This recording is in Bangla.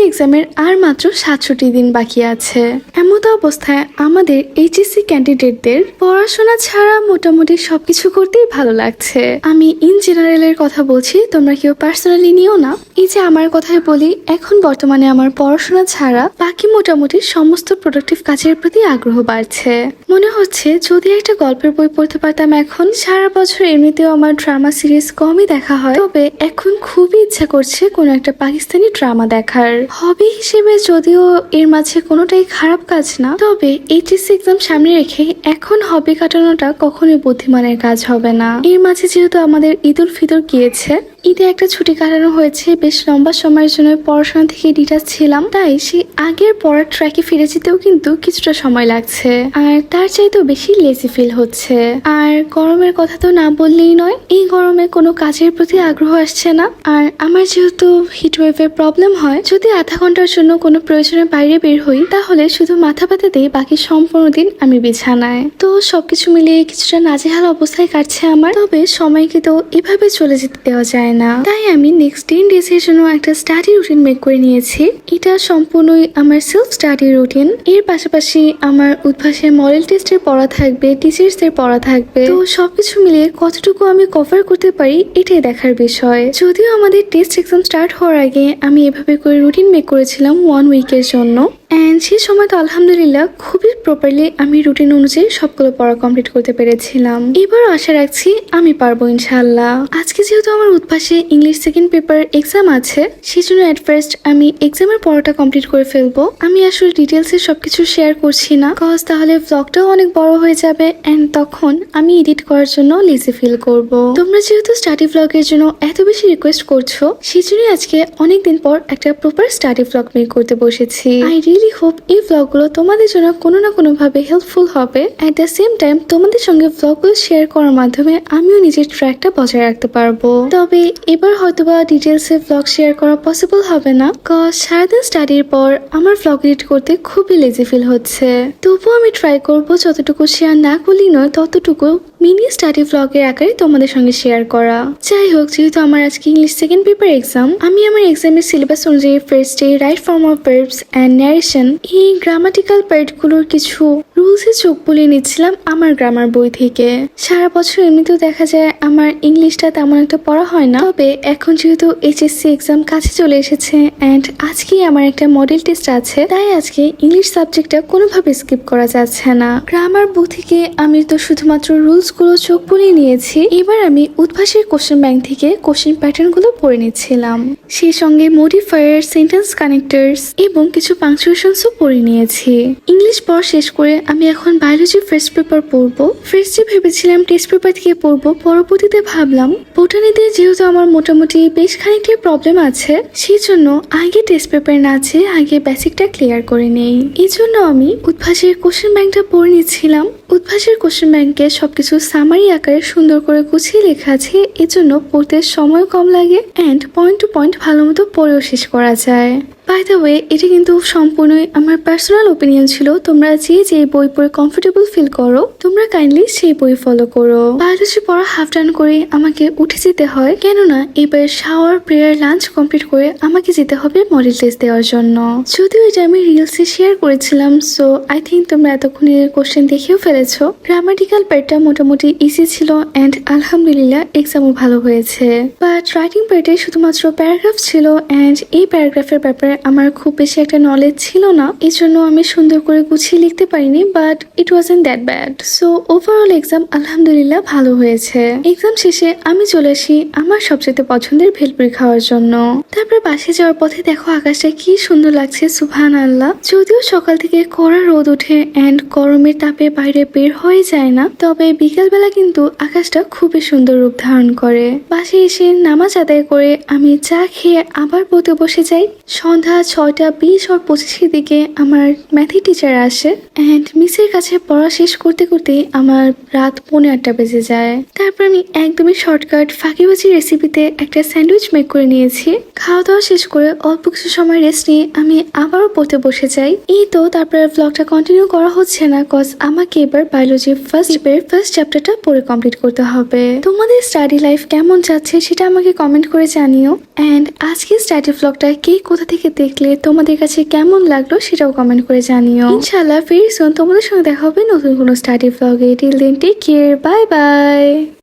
এইচএসসি এক্সামের আর মাত্র সাতষট্টি দিন বাকি আছে। এমতো অবস্থায় আমাদের এইচএসসি ক্যান্ডিডেটদের পড়াশোনা ছাড়া মোটামুটি সবকিছু করতেই ভালো লাগছে। আমি ইন জেনারেলের কথা বলছি, তোমরা কেউ পার্সোনালি নিও না। এই যে আমার কথাই বলি, এখন বর্তমানে আমার পড়াশোনা ছাড়া বাকি মোটামুটি সমস্ত প্রোডাক্টিভ কাজের প্রতি আগ্রহ বাড়ছে। মনে হচ্ছে যদি একটা গল্পের বই পড়তে পারতাম এখন, সারা বছর এমনিতেও আমার ড্রামা সিরিজ কমই দেখা হয়। তবে এখন খুবই ইচ্ছা করছে কোনো একটা পাকিস্তানি ড্রামা দেখার। হবি হিসেবে যদিও এর মাঝে কোনোটাই খারাপ কাজ না, তবে এইচএসসি এক্সাম সামনে রেখে এখন হবি কাটানোটা কখনোই বুদ্ধিমানের কাজ হবে না। এর মাঝে যেহেতু আমাদের ঈদ উল ফিতর গিয়েছে, ঈদে একটা ছুটি কাটানো হয়েছে, বেশ লম্বা সময়ের জন্য পড়াশোনা থেকে ডিটাচ ছিলাম, তাই সেই আগের পড়ার ট্র্যাকে ফিরে যেতেও কিন্তু কিছুটা সময় লাগছে। আর তার চাইতেও বেশি লেজি ফিল হচ্ছে। আর গরমের কথা তো না বললেই নয়, এই গরমে কোনো কাজের প্রতি আগ্রহ আসছে না। আর আমার যেহেতু হিট ওয়েভের প্রবলেম হয়, যদি আধা ঘণ্টার জন্য কোনো প্রয়োজনে বাইরে বের হই, তাহলে শুধু মাথা ব্যথাতেই বাকি সম্পূর্ণ দিন আমি বিছানায়। তো সবকিছু মিলিয়ে কিছুটা নাজেহাল অবস্থায় কাটছে আমার, তবে সময়কে তো এভাবে চলে যেতে দেওয়া যায় না। তাই আমি নেক্সট টেন ডেজ এর জন্য একটা স্টাডি রুটিন মেক করে নিয়েছি। এটা সম্পূর্ণই আমার সেলফ স্টাডি রুটিন এর পাশাপাশি আমার উদ্ভাসে মডেল টেস্টের পড়া থাকবে টিচার্স এর পড়া থাকবে। তো সবকিছু মিলিয়ে কতটুকু আমি কভার করতে পারি, এটাই দেখার বিষয়। যদিও আমাদের টেস্ট এক্সাম স্টার্ট হওয়ার আগে আমি এভাবে করে রুটিন মেক করেছিলাম ওয়ান উইকের জন্য। অ্যান্ড সেই সময় তো আলহামদুলিল্লাহ খুবই প্রপারলি আমি রুটিন অনুযায়ী সবগুলো পড়া কমপ্লিট করতে পেরেছিলাম। এবারও আশা রাখছি আমি পারব ইনশাল্লাহ আজকে যেহেতু আমার উদ্ভাসে ইংলিশ সেকেন্ড পেপার এক্সাম আছে সেই জন্য অ্যাট ফার্স্ট আমি এক্সামের পড়াটা কমপ্লিট করে ফেলব। আমি আসলে ডিটেলসে সবকিছু শেয়ার করছি না কজ তাহলে ব্লগটাও অনেক বড় হয়ে যাবে। অ্যান্ড তখন আমি এডিট করার জন্য লেজি ফিল করব। তোমরা যেহেতু স্টাডি ব্লগের জন্য এত বেশি রিকোয়েস্ট করছ সেই জন্যই আজকে অনেকদিন পর একটা প্রপার স্টাডি ব্লগ মেক করতে বসেছি। আই রিয়েলি হোপ এই ব্লগগুলো তোমাদের জন্য কোনো না কোনো ভাবে হেল্পফুল হবে। অ্যাট দ্য সেম টাইম তোমাদের সঙ্গে ব্লগগুলো শেয়ার করার মাধ্যমে আমিও নিজের ট্র্যাকটা বজায় রাখতে পারব। তবে এবার হয়তোবা ডিটেলসে ব্লগ শেয়ার করা পসিবল হবে না। কজ সারাদিন স্টাডির পর আমার ব্লগ এডিট করতে খুবই লেজি ফিল হচ্ছে। তবুও আমি ট্রাই করব, যতটুকু শেয়ার না করলেই নয়, ততটুকু মিনি স্টাডি ব্লগের আকারে তোমাদের সঙ্গে শেয়ার করা। যাই হোক, যেহেতু আমার আজকে ইংলিশ সেকেন্ড পেপার এক্সাম আমি আমার এক্সামের সিলেবাস অনুযায়ী first day right form of verbs and narration এই গ্রামাটিক্যাল পার্টগুলোর কিছু রুলসে চোখ বলে নিচ্ছিলাম আমার গ্রামার বই থেকে। সারা বছর এমনিতেও দেখা যায় আমার ইংলিশটা তেমন একটা পড়া হয় না। তবে এখন যেহেতু এইচএসসি এক্সাম কাছে চলে এসেছে অ্যান্ড আজকেই আমার একটা মডেল টেস্ট আছে, তাই আজকে ইংলিশ সাবজেক্টটা কোনোভাবে স্কিপ করা যাচ্ছে না। গ্রামার বই থেকে আমি তো শুধুমাত্র রুলস গুলো চোখ বুলিয়ে নিয়েছি। এবার আমি উদ্ভাসের কোশ্চেন ব্যাংক থেকে কোশ্চেন প্যাটার্নগুলো পড়ে নিচ্ছিলাম। সেই সঙ্গে মডিফায়ার সেন্টেন্স কানেক্টার্স এবং কিছু পাংচুয়েশনসও পড়ে নিয়েছি। ইংলিশ পড়া শেষ করে আমি এখন বায়োলজি ফার্স্ট পেপার পড়ব। ফার্স্টে ভেবেছিলাম টেস্ট পেপার থেকে পড়ব, পরবর্তীতে ভাবলাম বোটানিতে যেহেতু আমার মোটামুটি বেশ খানিকটা প্রবলেম আছে সেই জন্য আগে টেস্ট পেপার না চেয়ে আগে বেসিকটা ক্লিয়ার করে নেই। এই জন্য আমি উদ্ভাসের কোশ্চেন ব্যাংকটা পড়ে নিচ্ছিলাম। উদ্ভাসের কোশ্চেন ব্যাংকে সবকিছু সামারি আকারে সুন্দর করে গুছিয়ে লেখা আছে, এজন্য পড়তে সময় কম লাগে অ্যান্ড পয়েন্ট টু পয়েন্ট ভালো মতো পড়েও শেষ করা যায়। বাই দ্য ওয়ে এটি কিন্তু সম্পূর্ণই আমার পার্সোনাল ওপিনিয়ন ছিল। তোমরা যে যে বই পড়ে কমফোর্টেবল ফিল করো, তোমরা কাইন্ডলি সেই বই ফলো করো। বায়োলজি পড়া হাফ ডান করে আমাকে উঠে যেতে হয়, কেননা এবার শাওয়ার প্রেয়ার লাঞ্চ কমপ্লিট করে আমাকে যেতে হবে মডেল টেস্ট দেওয়ার জন্য। যদিও এটা আমি রিলসে শেয়ার করেছিলাম সো আই থিঙ্ক তোমরা এতক্ষণে কোশ্চেন দেখেও ফেলেছো। গ্রামাটিক্যাল পার্টটা মোটামুটি ইজি ছিল অ্যান্ড আলহামদুলিল্লাহ এক্সামও ভালো হয়েছে। বাট রাইটিং পার্টে শুধুমাত্র প্যারাগ্রাফ ছিল অ্যান্ড এই প্যারাগ্রাফের ব্যাপারে আমার খুব বেশি একটা নলেজ ছিল না এই জন্য আমি সুন্দর করে গুছিয়ে লিখতে পারিনি but it was in that bad so overall exam আলহামদুলিল্লাহ ভালো হয়েছে। এক্সাম শেষে আমি চলে আসি আমার সবচেয়ে পছন্দের ভেলপুরি খাওয়ার জন্য। তারপর বাসে যাওয়ার পথে দেখো আকাশটা কি সুন্দর লাগছে সুবহান আল্লাহ যদিও সকাল থেকে কড়া রোদ ওঠে অ্যান্ড গরমের তাপে বাইরে বের হয়ে যায় না, তবে বিকালবেলা কিন্তু আকাশটা খুবই সুন্দর রূপ ধারণ করে। বাসে এসে নামাজ আদায় করে আমি চা খেয়ে আবার পথে বসে যাই। সন্ধ্যা ছয়টা বিশ আর পঁচিশের দিকে আমার ম্যাথি টিচার আসে অ্যান্ড মিসের কাছে পড়া শেষ করতে করতে আমার রাত পৌনে আটটা বেজে যায়। তারপর আমি একদমই শর্টকাট ফাঁকিবাজি রেসিপিতে একটা স্যান্ডউইচ মেক করে নিয়েছি। খাওয়া দাওয়া শেষ করে অল্প কিছু সময় রেস্ট নিয়ে আমি আবারও পড়তে বসে যাই। এই তো তারপর ব্লগটা কন্টিনিউ করা হচ্ছে না কজ আমাকে এবার বায়োলজি ফার্স্ট পেপার ফার্স্ট চ্যাপ্টারটা পড়ে কমপ্লিট করতে হবে। তোমাদের স্টাডি লাইফ কেমন যাচ্ছে সেটা আমাকে কমেন্ট করে জানিও। অ্যান্ড আজকে স্টাডি ব্লগটা কে কোথা থেকে দেখলে তোমাদের কাছে কেমন লাগল সেটাও কমেন্ট করে জানিও। ইনশাল্লাহ সুন তোমাদের সঙ্গে দেখা হবে নতুন কোনো স্টাডি ব্লগে টিল দিন টেক কেয়ার বাই বাই